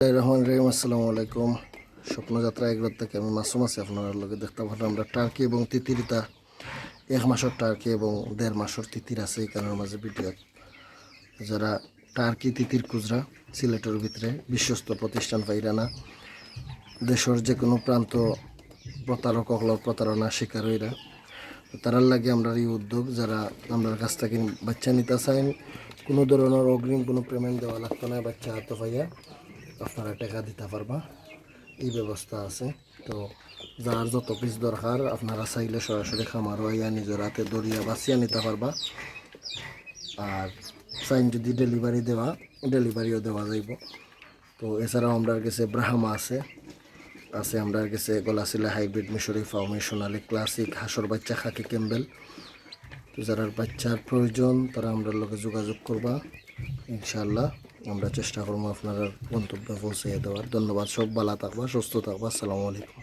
রহমান রহিম, আসসালামু আলাইকুম। স্বপ্নযাত্রা এগুলোর থেকে আমি মাসুম আছি। আপনার লগে দেখতে পারেন আমরা টার্কি এবং তিতিরিতা এক মাসের টার্কি এবং দেড় মাসের তিতির আছে এখানের মাঝে ভিডিও। যারা টার্কি, তিতির, খুচরা সিলেটের ভিতরে বিশ্বস্ত প্রতিষ্ঠান পাইরা না দেশের যে কোনো প্রান্ত প্রতারক, অকলর প্রতারণা শিকার হইরা, তারার লাগে আমরা এই উদ্যোগ, যারা আমরা কাছ থেকে বাচ্চা নিতে চাইন কোনো ধরনের অগ্রিম কোনো পেমেন্ট দেওয়া লাগতো না, বাচ্চা হাতে পাইয়া। আপনারা টাকা দিতে পারবা। এই ব্যবস্থা আছে। তো যার যত পিস দরকার, আপনারা চাইলে সরাসরি খামার হইয়া নিজের হাতে দরিয়া বাঁচিয়া নিতে পারবা। আর চাইন যদি ডেলিভারি দেওয়া ডেলিভারিও দেওয়া যাইব। তো এছাড়াও আমরা কাছে ব্রাহ্মা আছে। আছে আমরা কাছে গলাশিলা হাইব্রিড মিশরি ফাউমি সোনালি ক্লাসিক হাঁসর বাচ্চা খাকি ক্যাম্বেল। তো যারা বাচ্চার প্রয়োজন, তারা আমরা লগে যোগাযোগ করবা ইনশাল্লাহ আমরা চেষ্টা করব আপনারা গন্তব্যে পৌঁছে দেওয়ার। ধন্যবাদ, সব ভালো থাকবা, সুস্থ থাকবা, আসসালামু আলাইকুম।